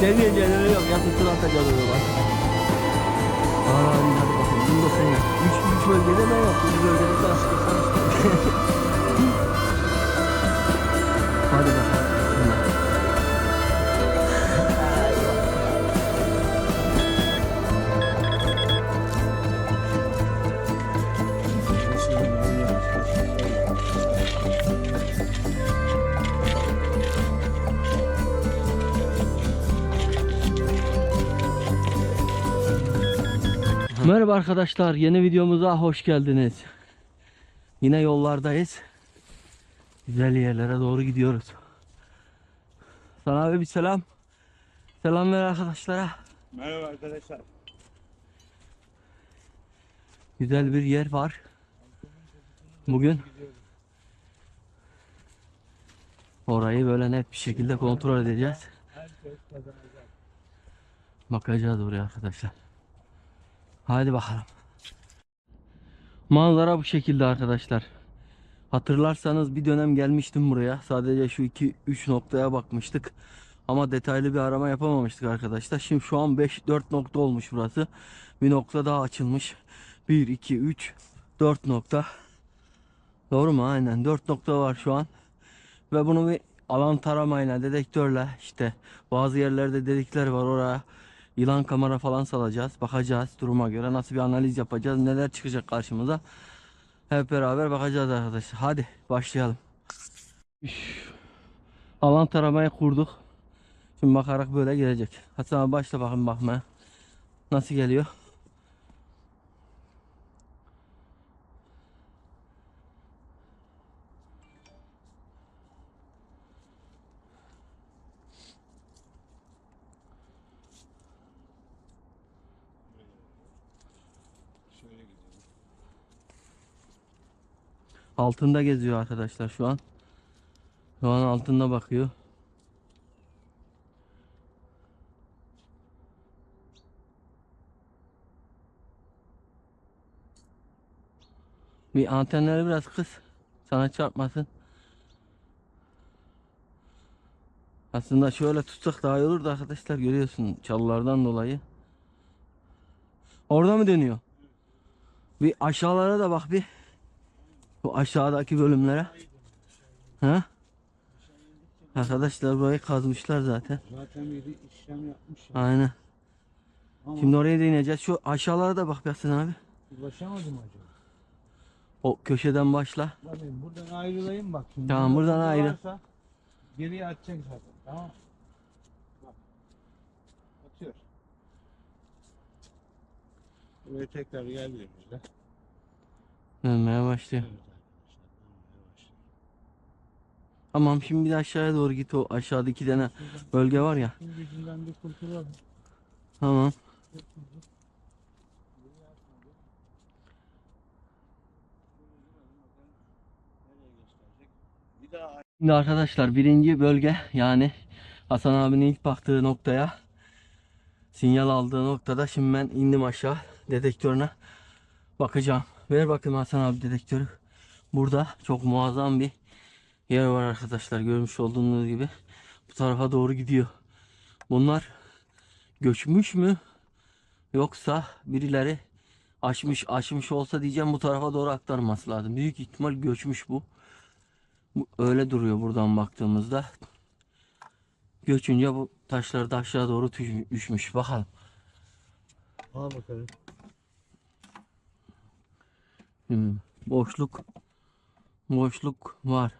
Sevmeyeceğini öyle yok. Yakın tur atacağız o zaman. Aa, hadi bakalım. Bunu da sen yap. Üç, üç bölgede ben yaptım. Bir bölgede sen sıkırsan Hadi bakalım. Merhaba arkadaşlar, yeni videomuza hoş geldiniz. Yine yollardayız. Güzel yerlere doğru gidiyoruz. Sana abi bir selam. Selam ver arkadaşlara. Merhaba arkadaşlar. Güzel bir yer var. Bugün orayı böyle net bir şekilde kontrol edeceğiz. Kazanacak. Bakacağız oraya arkadaşlar. Hadi bakalım. Manzara bu şekilde arkadaşlar. Hatırlarsanız bir dönem gelmiştim buraya. Sadece şu 2-3 noktaya bakmıştık. Ama detaylı bir arama yapamamıştık arkadaşlar. Şimdi şu an 5-4 nokta olmuş burası. Bir nokta daha açılmış. 1, 2, 3, 4 nokta. Doğru mu? Aynen 4 nokta var şu an. Ve bunu bir alan taramayla, dedektörle işte bazı yerlerde delikler var oraya yılan kamera falan salacağız. Bakacağız duruma göre nasıl bir analiz yapacağız. Neler çıkacak karşımıza. Hep beraber bakacağız arkadaşlar. Hadi başlayalım. Alan taramayı kurduk. Şimdi bakarak böyle gelecek. Hasan başla bakın bakmaya. Nasıl geliyor? Altında geziyor arkadaşlar şu an. Şu an altında bakıyor. Bir antenleri biraz kıs. Sana çarpmasın. Aslında şöyle tutsak daha iyi olur da arkadaşlar görüyorsun çalılardan dolayı. Orada mı dönüyor? Bir aşağılara da bak bir. Bu aşağıdaki bölümlere. Ha? Arkadaşlar burayı kazmışlar zaten. Zaten bir işlem yapmış ya. Aynen. Ama Şimdi oraya da ineceğiz. Şu aşağılara da bak Yasin abi. ulaşamadım acaba. O köşeden başla. Bakayım buradan ayrılayım bak. Şimdi Tamam, Burada buradan ayrı. varsa Geriye atacak zaten. Tamam? Bak. Atıyor. Buraya tekrar geldiğimizde. Dönmeye başlıyor. Evet arkadaşlar. dönmeye başlıyor. Tamam şimdi bir de aşağıya doğru git. O aşağıda iki tane bölge var ya. Tamam. Şimdi arkadaşlar birinci bölge yani Hasan abinin ilk baktığı noktaya sinyal aldığı noktada şimdi ben indim aşağı dedektörüne bakacağım. Ver bakayım Hasan abi dedektörü. Burada çok muazzam bir yer var arkadaşlar görmüş olduğunuz gibi. Bu tarafa doğru gidiyor. Bunlar göçmüş mü yoksa birileri açmış açmış olsa diyeceğim bu tarafa doğru aktarması lazım. Büyük ihtimal göçmüş bu. Bu öyle duruyor buradan baktığımızda. Göçünce bu taşlar da aşağı doğru düşmüş. Bakalım. Al bakalım. Hmm, Boşluk boşluk var.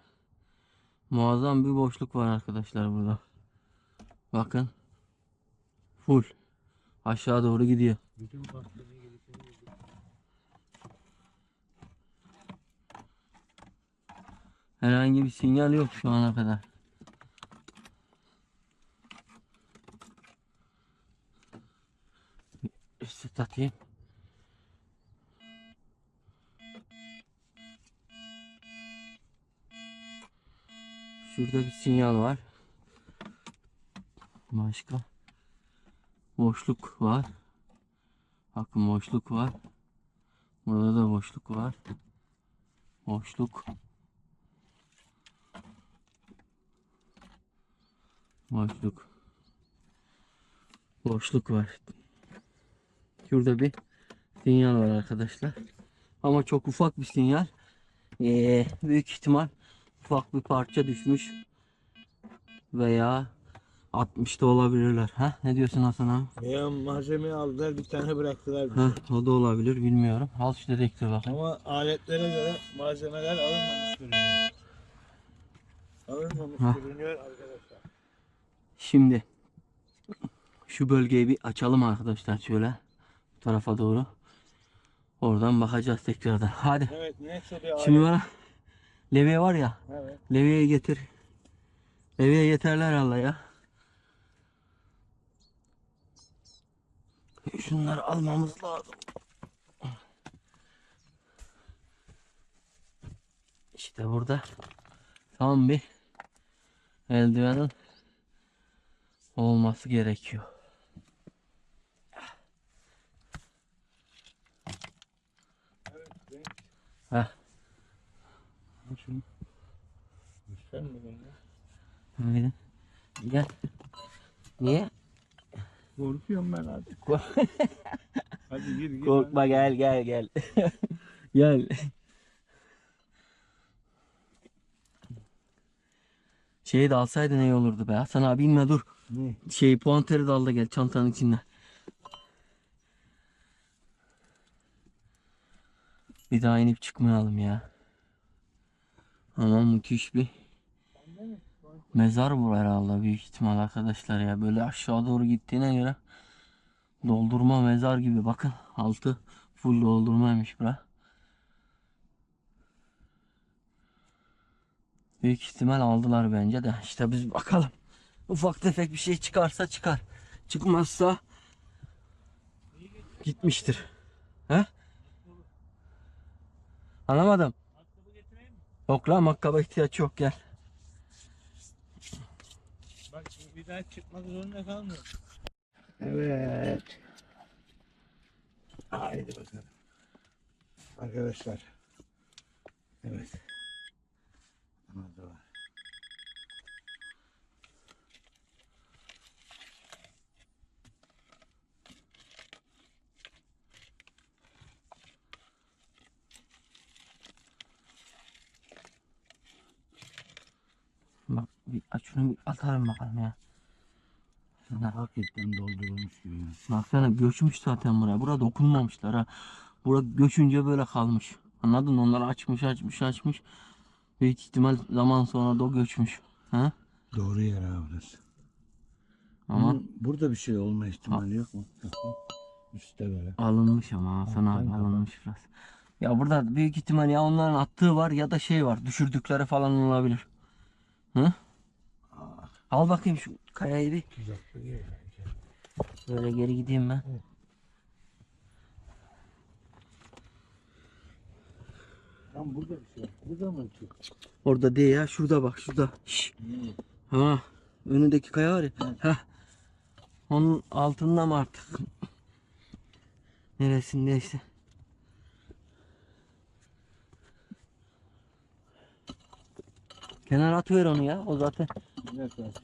Muazzam bir boşluk var arkadaşlar burada. Bakın. Full. Aşağı doğru gidiyor. Herhangi bir sinyal yok şu ana kadar. İşte tatayım. Şurada bir sinyal var. Başka. Boşluk var. Bakın boşluk var. Burada da boşluk var. Boşluk. Boşluk. Boşluk var. Şurada bir sinyal var arkadaşlar. Ama çok ufak bir sinyal. Ee, büyük ihtimal ufak bir parça düşmüş. Veya 60 da olabilirler. Ha? Ne diyorsun Hasan abi? Ya malzemeyi aldılar bir tane bıraktılar bize. Ha, o da olabilir bilmiyorum. Al şu dedektör bakayım. Ama aletlere göre malzemeler alınmamış görünüyor. Alınmamış Ha. görünüyor arkadaşlar. Şimdi şu bölgeyi bir açalım arkadaşlar şöyle bu tarafa doğru. Oradan bakacağız tekrardan. Hadi. Evet neyse bir. Şimdi bana levye var ya. Evet. Levyeyi getir. Levye yeterler herhalde ya. Şunları almamız lazım. İşte burada tam bir eldivenin olması gerekiyor. Evet. Heh. Al şunu. Sen mi bunu? Öyle. Gel. Niye? Korkuyorum ben artık. Hadi gir gir. Korkma gel gel gel. gel. Şeyi de alsaydın iyi olurdu be. Hasan abi inme dur. Ne? Şey puanteri de al da gel çantanın içinden. Bir daha inip çıkmayalım ya. Ama müthiş bir mezar bu herhalde büyük ihtimal arkadaşlar ya. Böyle aşağı doğru gittiğine göre doldurma mezar gibi. Bakın altı full doldurmaymış bura. Büyük ihtimal aldılar bence de. İşte biz bakalım. Ufak tefek bir şey çıkarsa çıkar. Çıkmazsa gitmiştir. He? Anlamadım. Yok lan makkaba ihtiyaç yok gel. Bak bir daha çıkmak zorunda kalmıyor. Evet. Haydi bakalım. Arkadaşlar. Evet. Anladı var. Bak bir aç şunu bir atarım bakalım ya. Şuna. Hakikaten doldurulmuş gibi. Baksana göçmüş zaten buraya. Bura dokunmamışlar ha. Bura göçünce böyle kalmış. Anladın mı? Onlar açmış açmış açmış. Büyük ihtimal zaman sonra da o göçmüş. Ha? Doğru yer abi burası. Ama Ama burada bir şey olma ihtimali yok mu? Üstte böyle. alınmış ama sana Alttan kapat. alınmış biraz. Ya burada büyük ihtimal ya onların attığı var ya da şey var. Düşürdükleri falan olabilir. Hı? Al bakayım şu kayayı bir. Böyle geri gideyim ben. Tam burada bir şey. Burada mı ki? Orada değil ya. Şurada bak şurada. Şş. Ha. Önündeki kaya var ya. Ha. Onun altında mı artık? Neresindeyse. Kenara atıver onu ya. O zaten. Çalışacağız.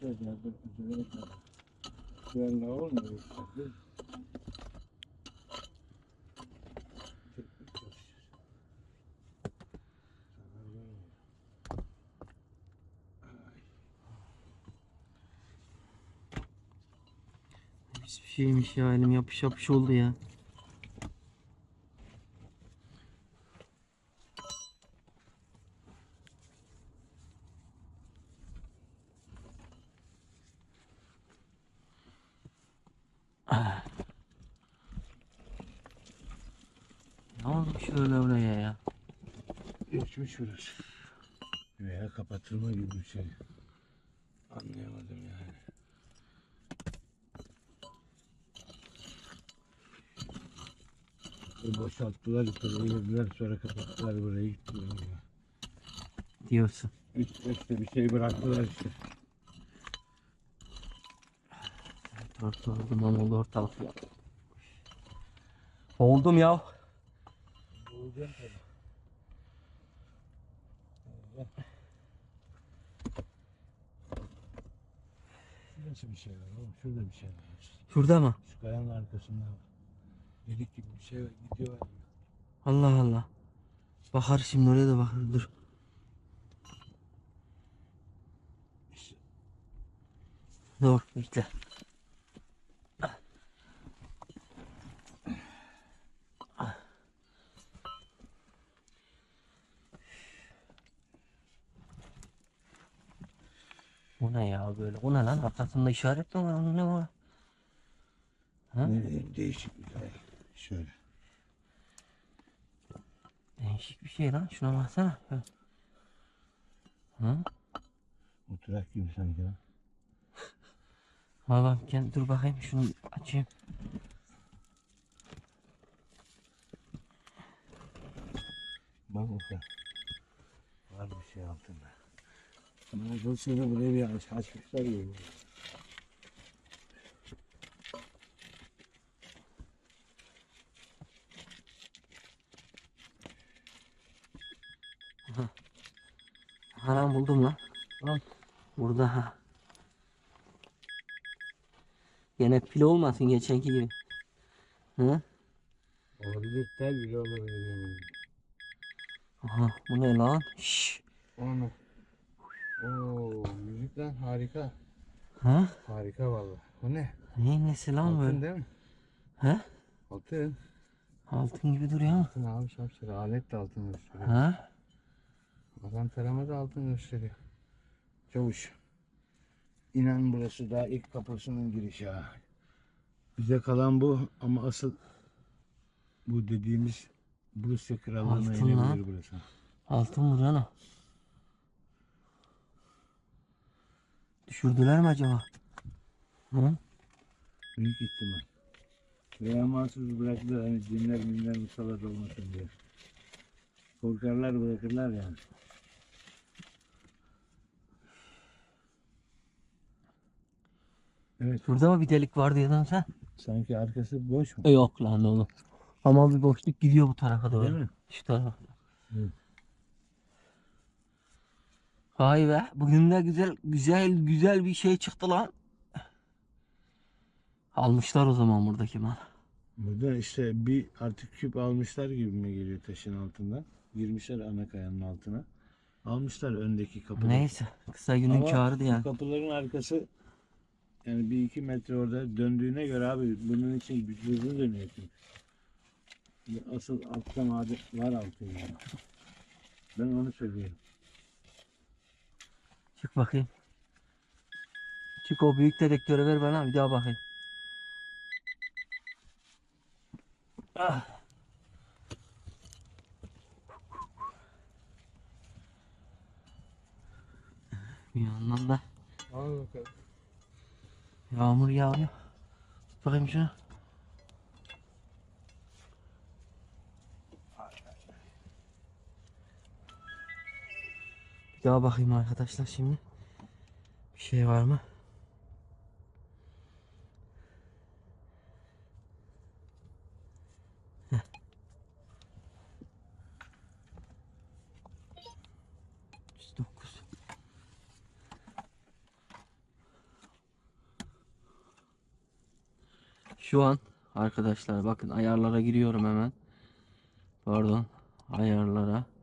Hiçbir şeymiş ya. Elim yapış yapış oldu ya. Ah. Ya? Burası. Veya kapatılma gibi bir şey. Anlayamadım yani. E, boşalttılar yukarıya girdiler sonra kapattılar burayı gittiler. ya. Diyorsun. Üst üste bir şey bıraktılar işte. Tortu duman oldu ortalık. Oldum ya. Olacak tabii. Nasıl bir şey var oğlum? Şurada bir şey var. Şurada mı? Şu kayanın arkasında var. Delik gibi bir şey var. Gidiyor. Allah Allah. Bakar şimdi oraya da bakar. Dur. Dur bekle. Ne ya böyle? Bu ne lan? Arkasında işaret mi var? Ne var? Ha? Ne bileyim değişik bir kaya. Şöyle. Değişik bir şey lan. Şuna baksana. Hı? Oturak gibi sanki lan. Gel dur bakayım şunu açayım. Bak bakalım. Var bir şey altında. Bana kalırsa buraya bir aç, açmışlar gibi. Anam buldum lan. Al. Burada ha. Gene pil olmasın geçenki gibi. Hı? Olabilir tabii olabilir. Aha bu ne lan? Şşş. Onu. Oo, müzik lan harika. Ha? Harika vallahi. Bu ne? Neyin nesi lan Altın böyle? değil mi? He? Altın. Altın gibi duruyor ama. Altın abi şapşırı. Alet de altın gösteriyor. Ha? Adam tarama da altın gösteriyor. Çavuş. İnan burası daha ilk kapısının girişi ha. Bize kalan bu ama asıl bu dediğimiz Rusya krallığına Altın lan. inebilir burası. Altın vuruyor ana. Düşürdüler mi acaba? Hı? Büyük ihtimal. Veya mahsus bıraktılar hani cinler minler musallat olmasın diye. Korkarlar bırakırlar yani. Evet Şurada mı bir delik var diyordun sen? sanki arkası boş mu? E, yok lan oğlum. Ama bir boşluk gidiyor bu tarafa doğru. Değil mi? Şu tarafa. Evet. Vay be. Bugün de güzel güzel güzel bir şey çıktı lan. Almışlar o zaman buradaki mal. Burada işte bir artık küp almışlar gibi mi geliyor taşın altından. Girmişler ana kayanın altına. Almışlar öndeki kapıda. Neyse. Kısa günün Ama kârı bu yani. kapıların arkası yani bir iki metre orada döndüğüne göre abi bunun için bir hızlı dönüyor çünkü. Asıl altta maden var altın yani. Ben onu söylüyorum. Çık bakayım. Çık o büyük dedektörü ver bana bir daha bakayım. Ah. Bir yandan da Al bakalım. yağmur yağıyor. Bakayım şunu. Daha bakayım arkadaşlar şimdi. Bir şey var mı? Heh. 109. Şu an arkadaşlar bakın ayarlara giriyorum hemen. Pardon. Ayarlara.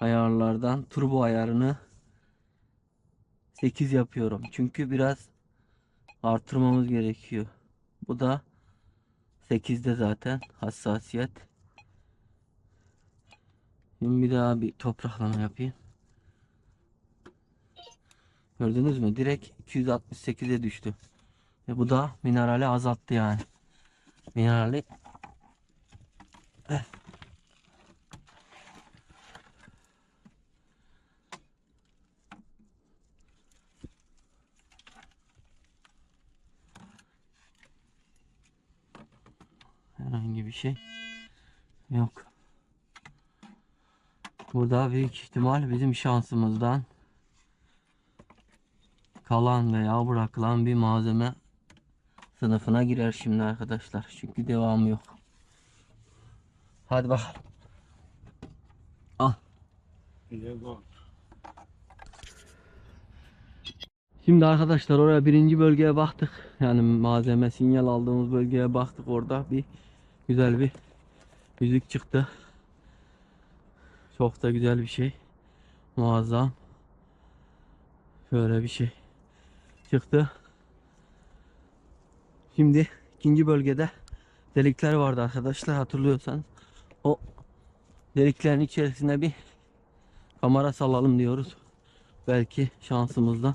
Ayarlardan turbo ayarını 8 yapıyorum. Çünkü biraz artırmamız gerekiyor. Bu da 8'de zaten hassasiyet. Şimdi bir daha bir topraklama yapayım. Gördünüz mü? Direkt 268'e düştü. Ve bu da minerali azalttı yani. Minerali Eh. Bir şey yok. Burada büyük ihtimal bizim şansımızdan kalan veya bırakılan bir malzeme sınıfına girer şimdi arkadaşlar. Çünkü devamı yok. Hadi bakalım. Al. Şimdi arkadaşlar oraya birinci bölgeye baktık. Yani malzeme sinyal aldığımız bölgeye baktık. Orada bir güzel bir yüzük çıktı. Çok da güzel bir şey. Muazzam. Şöyle bir şey çıktı. Şimdi ikinci bölgede delikler vardı arkadaşlar hatırlıyorsanız. O deliklerin içerisine bir kamera salalım diyoruz. Belki şansımızdan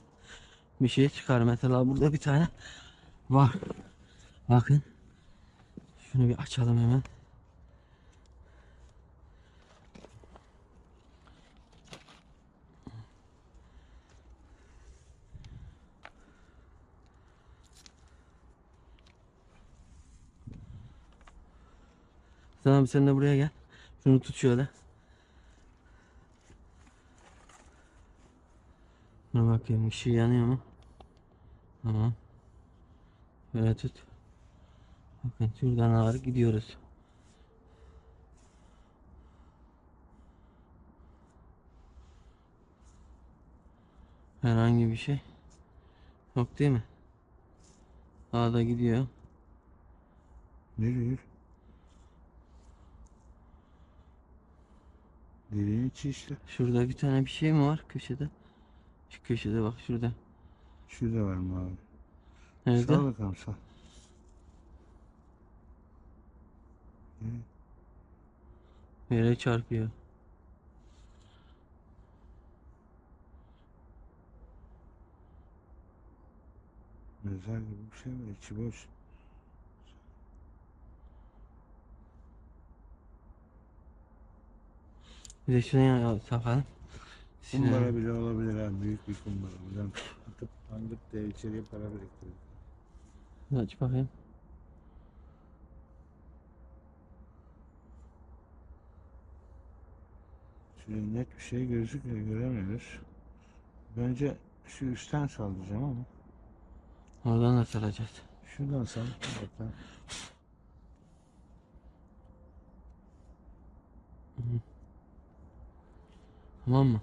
bir şey çıkar. Mesela burada bir tane var. Bakın. Şunu bir açalım hemen. Tamam sen de buraya gel. Şunu tut şöyle. Dur bakayım ışığı yanıyor mu? Tamam. Böyle tut. Bakın şuradan ağrı gidiyoruz. Herhangi bir şey yok değil mi? Ağda gidiyor. Nereye? İçi işte. Şurada bir tane bir şey mi var köşede? Şu köşede bak şurada. Şurada var mı abi? Nerede? Sal bakalım sal. Yere çarpıyor. Mezar gibi bir şey var. içi boş. Bir de şuna takalım. Kumbara bile olabilir abi. Büyük bir kumbara. Buradan atıp andık diye içeriye para biriktirdik. Aç bakayım. Şöyle net bir şey gözüküyor. Göremiyoruz. Bence şu üstten sallayacağım ama. Oradan da saracağız. Şuradan sal. Oradan. Tamam mı?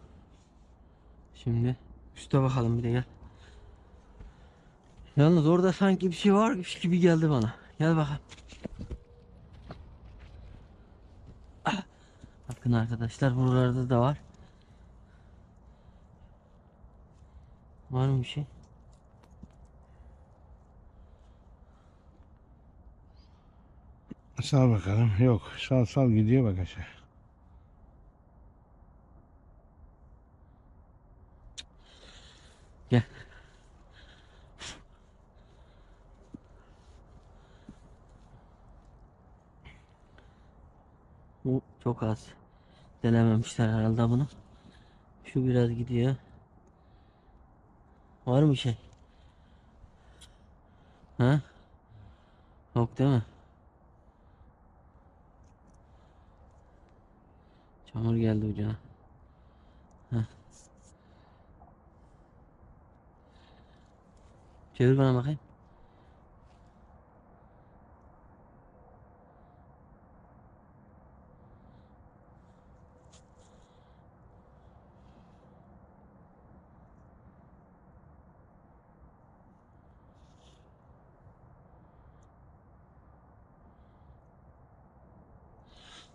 Şimdi üste bakalım bir de gel. Yalnız orada sanki bir şey varmış gibi geldi bana. Gel bakalım. Bakın arkadaşlar buralarda da var. Var mı bir şey? Sal bakalım. Yok. Sal sal gidiyor bak aşağı. Gel. Bu çok az. Denememişler herhalde bunu. Şu biraz gidiyor. Var mı şey? Ha? Yok değil mi? Çamur geldi ucuna. Çevir bana bakayım.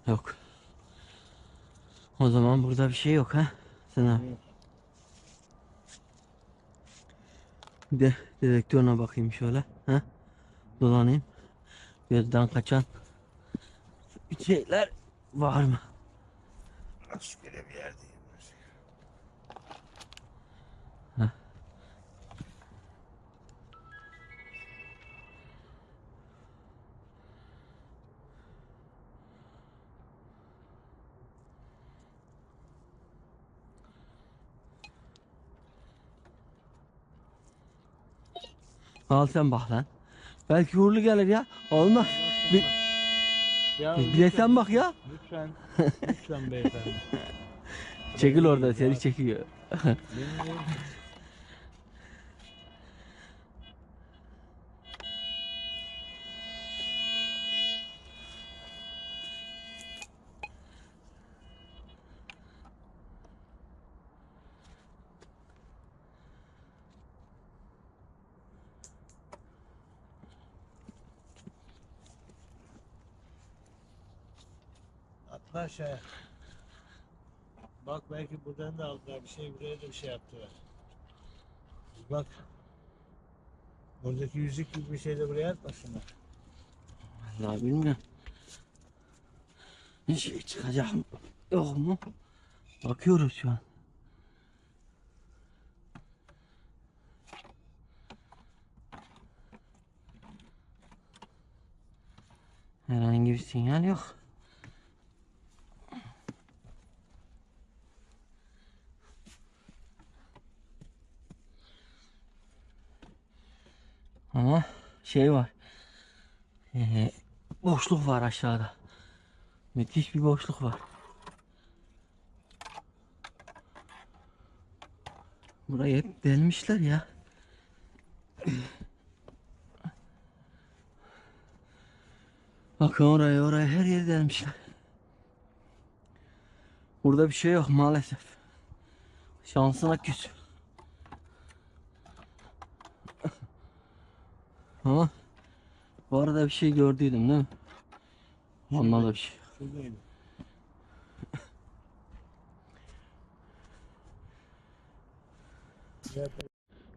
Yok. O zaman burada bir şey yok ha? Sen abi. Bir de dedektörüne bakayım şöyle. Ha? Dolanayım. Gözden kaçan bir şeyler var mı? Rastgele bir yerdeyim. Al sen bak lan. Belki uğurlu gelir ya. Olmaz. Bir... Ya Bir de sen bak ya. Lütfen. Lütfen beyefendi. Çekil orada seni çekiyor. Benim aşağıya. Bak belki buradan da aldılar bir şey buraya da bir şey yaptılar. Bak. Buradaki yüzük gibi bir şey de buraya atmasınlar. Vallahi bilmiyorum. Bir şey çıkacak? Yok mu? Bakıyoruz şu an. Herhangi bir sinyal yok. Ama şey var. Ee, boşluk var aşağıda. Müthiş bir boşluk var. Burayı hep delmişler ya. Bakın oraya oraya her yeri delmişler. Burada bir şey yok maalesef. Şansına küs. Ama bu arada bir şey gördüydüm değil mi? Ondan da bir şey.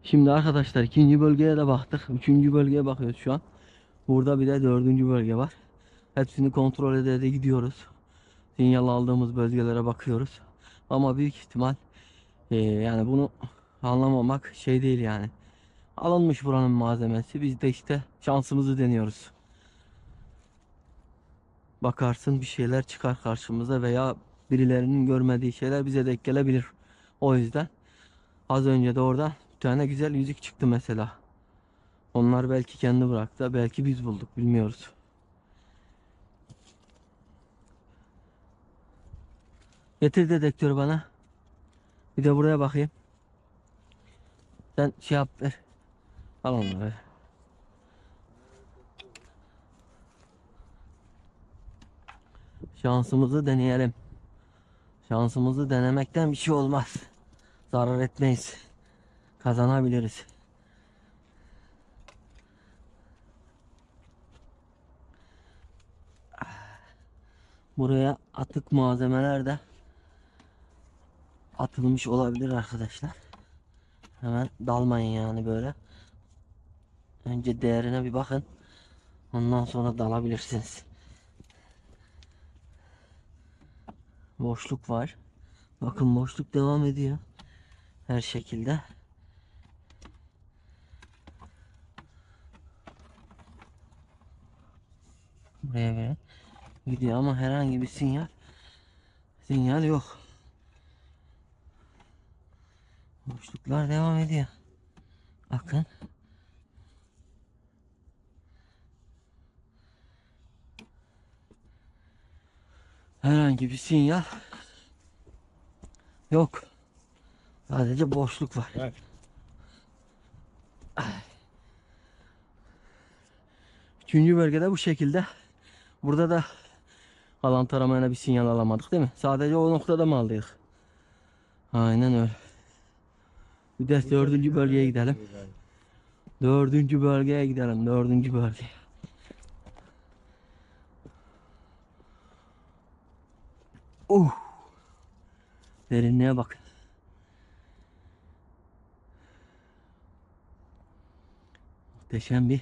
Şimdi arkadaşlar ikinci bölgeye de baktık. Üçüncü bölgeye bakıyoruz şu an. Burada bir de dördüncü bölge var. Hepsini kontrol ede ede gidiyoruz. Sinyal aldığımız bölgelere bakıyoruz. Ama büyük ihtimal eee, yani bunu anlamamak şey değil yani. Alınmış buranın malzemesi. Biz de işte şansımızı deniyoruz. Bakarsın bir şeyler çıkar karşımıza veya birilerinin görmediği şeyler bize denk gelebilir. O yüzden az önce de oradan bir tane güzel yüzük çıktı mesela. Onlar belki kendi bıraktı, belki biz bulduk bilmiyoruz. Getir dedektörü bana. Bir de buraya bakayım. Sen şey yap ver. Al onları. Şansımızı deneyelim. Şansımızı denemekten bir şey olmaz. Zarar etmeyiz. Kazanabiliriz. Buraya atık malzemeler de atılmış olabilir arkadaşlar. Hemen dalmayın yani böyle. Önce değerine bir bakın. Ondan sonra dalabilirsiniz. Boşluk var. Bakın boşluk devam ediyor. Her şekilde. Buraya böyle gidiyor ama herhangi bir sinyal sinyal yok. Boşluklar devam ediyor. Bakın. Herhangi bir sinyal yok. Sadece boşluk var. Ver. Üçüncü bölgede bu şekilde. Burada da alan taramayana bir sinyal alamadık değil mi? Sadece o noktada mı aldık? Aynen öyle. Bir de dördüncü bölgeye gidelim. Dördüncü bölgeye gidelim. Dördüncü bölge. Uh. Derinliğe bakın. Muhteşem bir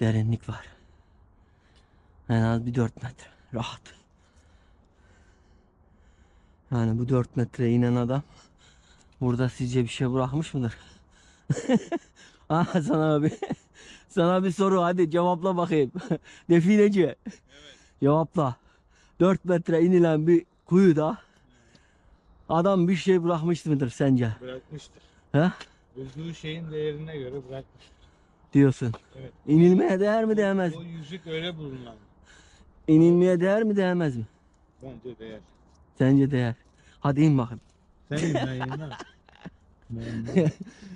derinlik var. En az bir 4 metre. Rahat. Yani bu 4 metre inen adam burada sizce bir şey bırakmış mıdır? Aa sana bir sana bir soru hadi cevapla bakayım. Defineci. Cevapla. 4 metre inilen bir kuyuda adam bir şey bırakmış mıdır sence? Bırakmıştır. He? Bulduğu şeyin değerine göre bırakmış. Diyorsun. Evet. İnilmeye değer mi değmez? O yüzük öyle bulunan. İnilmeye değer mi değmez mi? Bence değer. Sence değer. Hadi in bakayım. Ben yenmem. Ben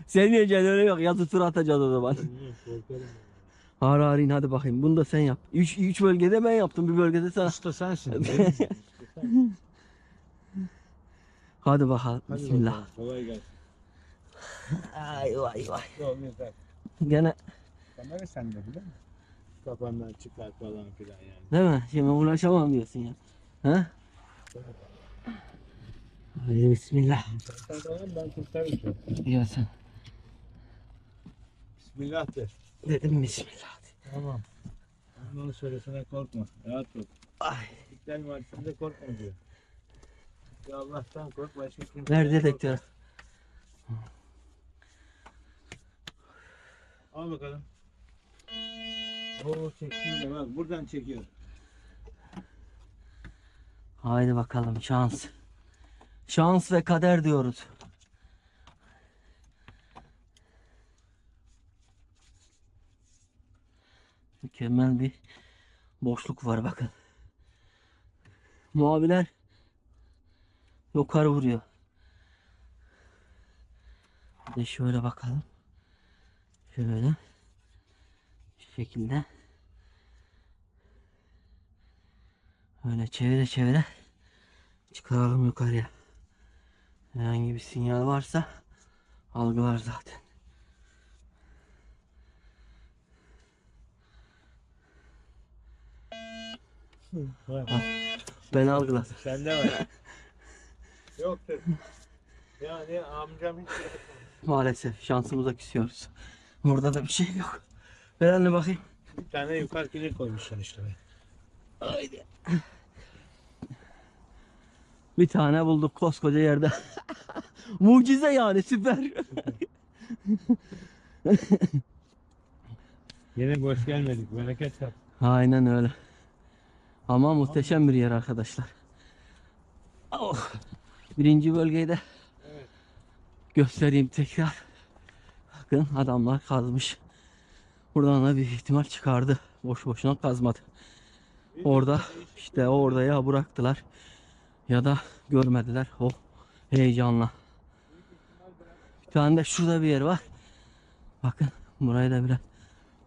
Sen yiyeceksin öyle yok. Yazı tura atacağız o zaman. korkarım. Ağır ağır in hadi bakayım. Bunu da sen yap. Üç, üç bölgede ben yaptım. Bir bölgede sana. Usta sensin. sen. Hadi bakalım. Hadi Bismillah. bakalım, Kolay gelsin. Ay vay vay. Yok yeter. Gene Kamera sende biliyor musun? Kafandan çıkar falan filan yani. değil mi? Şimdi ulaşamam diyorsun ya. Ha? Hadi bismillah. Sen falan ben kurtarırım. Diyorsun. Bismillah de. Dedim bismillah. Tamam. Ondan söylesene korkma. Rahat ol. Ay. İstiklal Marşı'nda korkma diyor. Ya Allah'tan kork başka kimseden Ver korkma. dedektörü. Al bakalım. Oo çektiğinde bak buradan çekiyor. Haydi bakalım şans. Şans ve kader diyoruz. Mükemmel bir boşluk var bakın. Muaviler yukarı vuruyor. Bir de şöyle bakalım. Şöyle. Şu şekilde. Öyle çevire çevire çıkaralım yukarıya. Herhangi bir sinyal varsa algılar zaten. Ben algıladım. Sende var. Yoktur. Yani amcam hiç Maalesef şansımıza küsüyoruz. Burada da bir şey yok. Ver anne bakayım. bir tane yukarı koymuşlar işte. Haydi. Bir tane bulduk koskoca yerde. Mucize yani süper. Yine boş gelmedik. Bereket yap. Aynen öyle. Ama muhteşem bir yer arkadaşlar. Oh. Birinci bölgeyi de göstereyim tekrar. Bakın adamlar kazmış. Buradan da bir ihtimal çıkardı. Boş boşuna kazmadı. Orada işte orada ya bıraktılar ya da görmediler o heyecanla. Bir tane de şurada bir yer var. Bakın burayı da biraz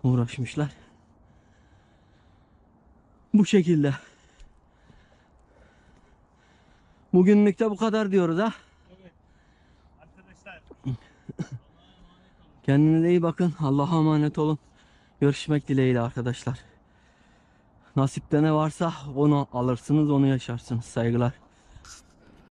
uğraşmışlar. Bu şekilde. Bugünlük de bu kadar diyoruz ha. Arkadaşlar Kendinize iyi bakın. Allah'a emanet olun. Görüşmek dileğiyle arkadaşlar. Nasipte ne varsa onu alırsınız, onu yaşarsınız. Saygılar.